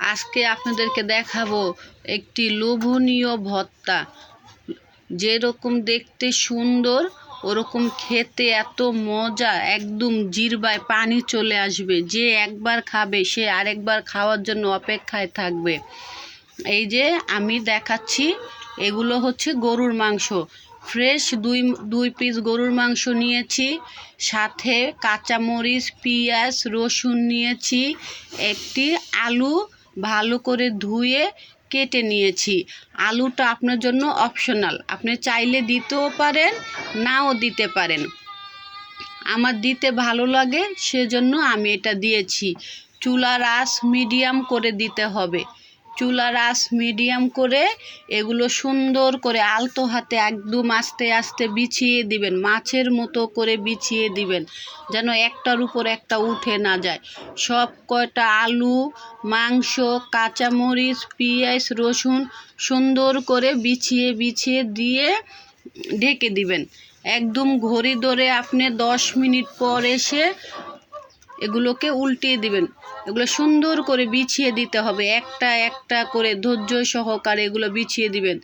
আজকে আপনাদেরকে দেখাবো একটি লোভনীয় ভর্তা যেরকম দেখতে সুন্দর, ওরকম খেতে এত মজা, একদম জিরবায় পানি চলে আসবে। যে একবার খাবে, সে আরেকবার খাওয়ার জন্য অপেক্ষায় থাকবে। এই যে আমি দেখাচ্ছি, এগুলো হচ্ছে গরুর মাংস। ফ্রেশ দুই দুই পিস গরুর মাংস নিয়েছি, সাথে কাঁচামরিচ, পেঁয়াজ, রসুন নিয়েছি, একটি আলু ভালো করে ধুয়ে কেটে নিয়েছি। আলুটা আপনার জন্য অপশনাল আপনি চাইলে দিতেও পারেন, নাও দিতে পারেন। আমার দিতে ভালো লাগে, সেজন্য আমি এটা দিয়েছি। চুলা আঁচ মিডিয়াম করে দিতে হবে। চুলার আঁচ মিডিয়াম করে এগুলো সুন্দর করে আলতো হাতে একদম আস্তে আস্তে বিছিয়ে দিবেন, মাছের মতো করে বিছিয়ে দিবেন, যেন একটার উপর একটা উঠে না যায়। সব কয়টা আলু, মাংস, কাঁচামরিচ, পেঁয়াজ, রসুন সুন্দর করে বিছিয়ে বিছিয়ে দিয়ে ঢেকে দিবেন। একদম ঘড়ি ধরে আপনি দশ মিনিট পর এসে এগুলোকে উল্টিয়ে দিবেন। এগুলো সুন্দর করে বিছিয়ে দিতে হবে। একটা একটা করে ধৈর্য সহকারে এগুলো বিছিয়ে দিবেন।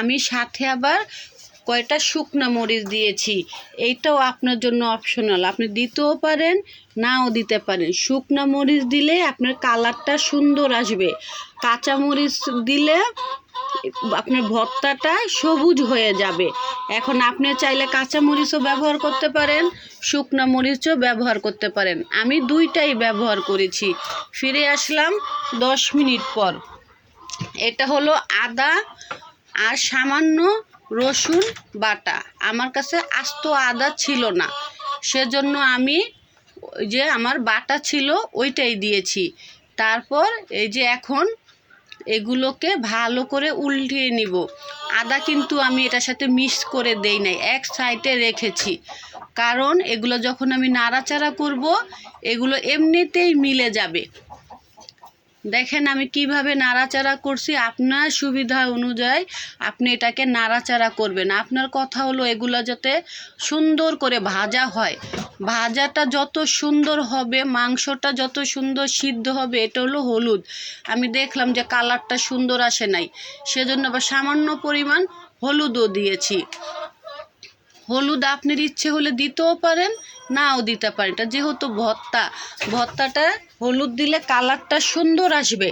আমি সাথে আবার কয়টা শুকনো মরিচ দিয়েছি। এইটাও আপনার জন্য অপশনাল আপনি দিতেও পারেন, নাও দিতে পারেন। শুকনো মরিচ দিলে আপনার কালারটা সুন্দর আসবে। কাঁচা মরিচ দিলে আপনার ভর্তাটা সবুজ হয়ে যাবে। এখন আপনি চাইলে কাঁচা মরিচও ব্যবহার করতে পারেন, শুকনো মরিচও ব্যবহার করতে পারেন। আমি দুইটাই ব্যবহার করেছি। ফিরে আসলাম দশ মিনিট পর। এটা হলো আদা আর সামান্য রসুন বাটা। আমার কাছে আস্ত আদা ছিল না। সেজন্য আমি যে আমার বাটা ছিল ওইটাই দিয়েছি। তারপর এই যে এখন এগুলোকে ভালো করে উল্টিয়ে নিব। আদা কিন্তু আমি এটার সাথে মিক্স করে দেই নাই, এক সাইডে রেখেছি। কারণ এগুলো যখন আমি নাড়াচাড়া করব, এগুলো এমনিতেই মিলে যাবে। দেখেন আমি কীভাবে নাড়াচাড়া করছি। আপনার সুবিধা অনুযায়ী আপনি এটাকে নাড়াচাড়া করবেন। আপনার কথা হলো এগুলো যাতে সুন্দর করে ভাজা হয়। ভাজাটা যত সুন্দর হবে, মাংসটা যত সুন্দর সিদ্ধ হবে, এটা হলো হলুদ। আমি দেখলাম যে কালারটা সুন্দর আসে নাই। সেজন্য আবার সামান্য পরিমাণ হলুদও দিয়েছি। হলুদ আপনার ইচ্ছে হলে দিতেও পারেন, নাও দিতে পারেন। এটা যেহেতু ভর্তা, ভর্তাটা হলুদ দিলে কালারটা সুন্দর আসবে।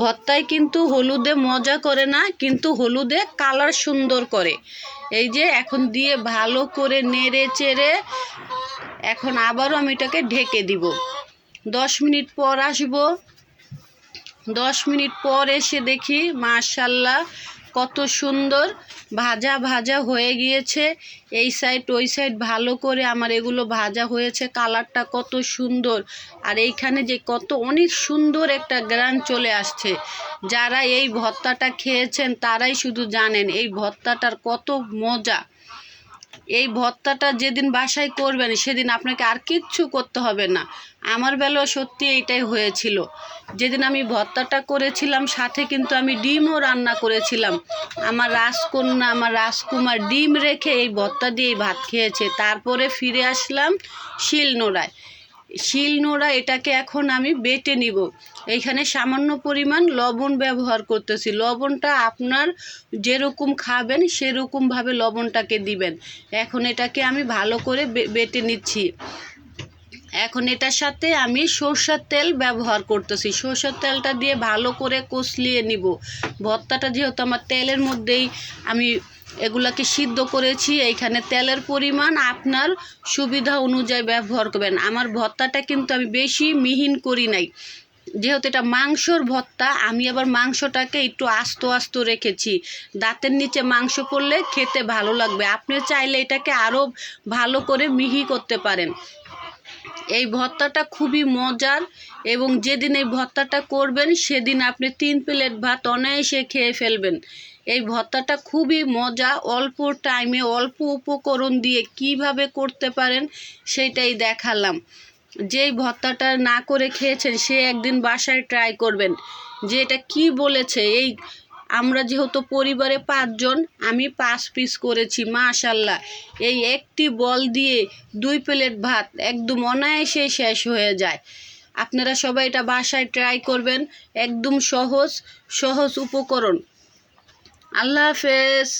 ভর্তায় কিন্তু হলুদে মজা করে না, কিন্তু হলুদে কালার সুন্দর করে। এই যে এখন দিয়ে ভালো করে নেড়ে চেড়ে এখন আবারও আমি এটাকে ঢেকে দিব। দশ মিনিট পর আসব। দশ মিনিট পর এসে দেখি, মাশাল্লাহ কত সুন্দর ভাজা ভাজা হয়ে গিয়েছে। এই সাইড ওই সাইড ভালো করে আমার এগুলো ভাজা হয়েছে। কালারটা কত সুন্দর। আর এইখানে যে কত, অনেক সুন্দর একটা গ্রান চলে আসছে। যারা এই ভর্তাটা খেয়েছেন তারাই শুধু জানেন, এই ভর্তাটার কত মজা। এই ভত্তাটা যেদিন বাসায় করবেন, সেদিন আপনাকে আর কিচ্ছু করতে হবে না। আমার বেলাও সত্যি এইটাই হয়েছিল। যেদিন আমি ভত্তাটা করেছিলাম, সাথে কিন্তু আমি ডিমও রান্না করেছিলাম। আমার রাজকন্যা, আমার রাজকুমার ডিম রেখে এই ভত্তা দিয়েই ভাত খেয়েছে। তারপরে ফিরে আসলাম শিলনোড়ায়। শিলনোড়া এটাকে এখন আমি বেটে নিব। এইখানে সামান্য পরিমাণ লবণ ব্যবহার করতেছি। লবণটা আপনার যেরকম খাবেন, সেরকমভাবে লবণটাকে দিবেন। এখন এটাকে আমি ভালো করে বেটে নিচ্ছি। এখন এটার সাথে আমি সরষের তেল ব্যবহার করতেছি। সরষের তেলটা দিয়ে ভালো করে কষলিয়ে নিব। ভর্তাটা যেহেতু আমার তেলের মধ্যেই আমি এগুলাকে সিদ্ধ করেছি, এইখানে তেলের পরিমাণ আপনার সুবিধা অনুযায়ী ব্যবহার করবেন। আমার ভর্তাটা কিন্তু আমি বেশি মিহিন করি নাই। যেহেতু এটা মাংসর ভর্তা, আমি আবার মাংসটাকে একটু আস্ত আস্ত রেখেছি। দাঁতের নিচে মাংস পড়লে খেতে ভালো লাগবে। আপনি চাইলে এটাকে আরও ভালো করে মিহি করতে পারেন। এই ভর্তাটা খুবই মজার এবং যেদিন এই ভর্তাটা করবেন, সেদিন আপনি তিন প্লেট ভাত অনায়াসে খেয়ে ফেলবেন। এই ভর্তাটা খুবই মজা, অল্প টাইমে, অল্প উপকরণ দিয়ে কীভাবে করতে পারেন সেটাই দেখালাম। যেই ভর্তাটা না করে খেয়েছেন, সে একদিন বাসায় ট্রাই করবেন। যে এটা কী বলেছে, এই আমরা যেহেতু পরিবারে পাঁচজন, আমি পাঁচ পিস করেছি মাশাল্লাহ এই একটি বল দিয়ে দুই প্লেট ভাত একদম অনায়াসে শেষ হয়ে যায়। আপনারা সবাই এটা বাসায় ট্রাই করবেন, একদম সহজ সহজ উপকরণ। আল্লাহ হাফেজ।